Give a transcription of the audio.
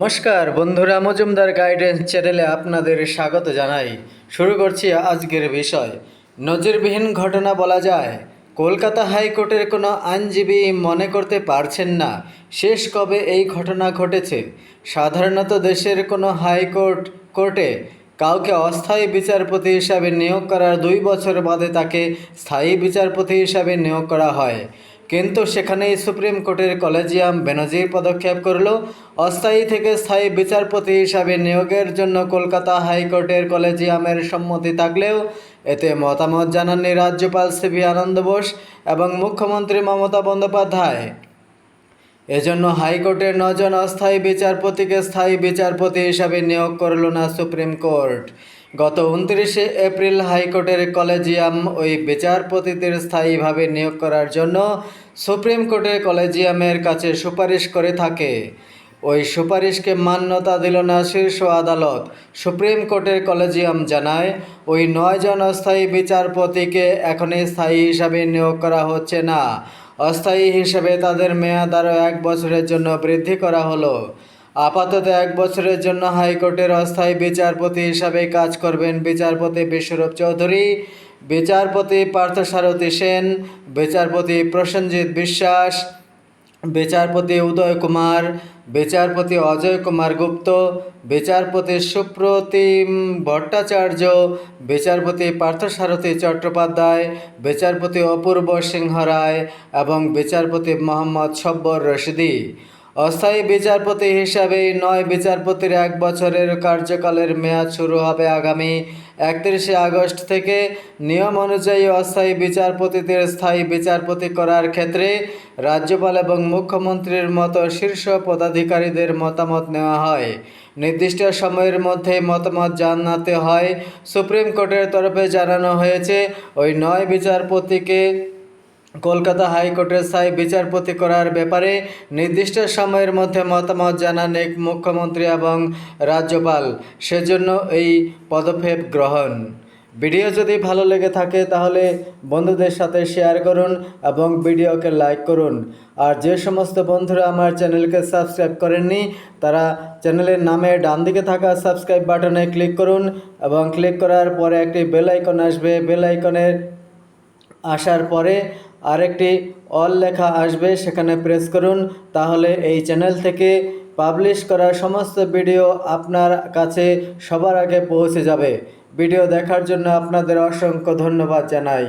নমস্কার বন্ধুরা, মজুমদার গাইডেন্স চ্যানেলে আপনাদের স্বাগত জানাই। শুরু করছি আজকের বিষয়। নজিরবিহীন ঘটনা বলা যায়, কলকাতা হাইকোর্টের কোনো আইনজীবী মনে করতে পারছেন না, শেষ কবে এই ঘটনা ঘটেছে? সাধারণত দেশের কোনো হাইকোর্ট কোর্টে কাউকে অস্থায়ী বিচারপতি হিসাবে নিয়োগ করার দুই বছর বাদে তাকে স্থায়ী বিচারপতি হিসাবে নিয়োগ করা হয়। কিন্তু সেখানেই সুপ্রিম কোর্টের কলেজিয়াম বেনজির পদক্ষেপ করল। অস্থায়ী থেকে স্থায়ী বিচারপতি হিসাবে নিয়োগের জন্য কলকাতা হাইকোর্টের কলেজিয়ামের সম্মতি থাকলেও এতে মতামত জানাননি রাজ্যপাল সিবি আনন্দ বোস এবং মুখ্যমন্ত্রী মমতা বন্দ্যোপাধ্যায়। এজন্য হাইকোর্টের নজন অস্থায়ী বিচারপতিকে স্থায়ী বিচারপতি হিসাবে নিয়োগ করল না সুপ্রিম কোর্ট। গত উনত্রিশে এপ্রিল হাইকোর্টের কলেজিয়াম ওই বিচারপতিদের স্থায়ীভাবে নিয়োগ করার জন্য সুপ্রিম কোর্টের কলেজিয়ামের কাছে সুপারিশ করে থাকে। ওই সুপারিশকে মান্যতা দিল না শীর্ষ আদালত। সুপ্রিম কোর্টের কলেজিয়াম জানায়, ওই নয়জন অস্থায়ী বিচারপতিকে এখনই স্থায়ী হিসাবে নিয়োগ করা হচ্ছে না। অস্থায়ী হিসেবে তাদের মেয়াদ আরও এক বছরের জন্য বৃদ্ধি করা হলো। আপাতত এক বছরের জন্য হাইকোর্টের অস্থায়ী বিচারপতি হিসাবে কাজ করবেন বিচারপতি বিশ্বরূপ চৌধুরী, বিচারপতি পার্থসারথী সেন, বিচারপতি প্রসেনজিৎ বিশ্বাস, বিচারপতি উদয় কুমার, বিচারপতি অজয় কুমার গুপ্ত, বিচারপতি সুপ্রতিম ভট্টাচার্য, বিচারপতি পার্থসারথী চট্টোপাধ্যায়, বিচারপতি অপূর্ব সিংহ রায় এবং বিচারপতি মোহাম্মদ সব্বর রশিদি। অস্থায়ী বিচারপতি হিসাবে নয় বিচারপতির এক বছরের কার্যকালের মেয়াদ শুরু হবে আগামী একত্রিশে আগস্ট থেকে। নিয়ম অনুযায়ী অস্থায়ী বিচারপতিদের স্থায়ী বিচারপতি করার ক্ষেত্রে রাজ্যপাল এবং মুখ্যমন্ত্রীর মতো শীর্ষ পদাধিকারীদের মতামত নেওয়া হয়। নির্দিষ্ট সময়ের মধ্যে মতামত জানাতে হয়। সুপ্রিম কোর্টের তরফে জানানো হয়েছে, ওই নয় বিচারপতিকে কলকাতা হাইকোর্টের সাই বিচারপতি করার ব্যাপারে নির্দিষ্ট সময়ের মধ্যে মতামত জানান এক মুখ্যমন্ত্রী এবং রাজ্যপাল। সেজন্য এই পদক্ষেপ গ্রহণ। ভিডিও যদি ভালো লেগে থাকে তাহলে বন্ধুদের সাথে শেয়ার করুন এবং ভিডিওকে লাইক করুন। আর যে সমস্ত বন্ধুরা আমার চ্যানেলকে সাবস্ক্রাইব করেননি, তারা চ্যানেলের নামে ডান দিকে থাকা সাবস্ক্রাইব বাটনে ক্লিক করুন এবং ক্লিক করার পরে একটি বেল আইকন আসবে। বেল আইকনের আসার পরে আরেকটি অল লেখা আসবে, সেখানে প্রেস করুন। তাহলে এই চ্যানেল থেকে পাবলিশ করা সমস্ত ভিডিও আপনার কাছে সবার আগে পৌঁছে যাবে। ভিডিও দেখার জন্য আপনাদের অসংখ্য ধন্যবাদ জানাই।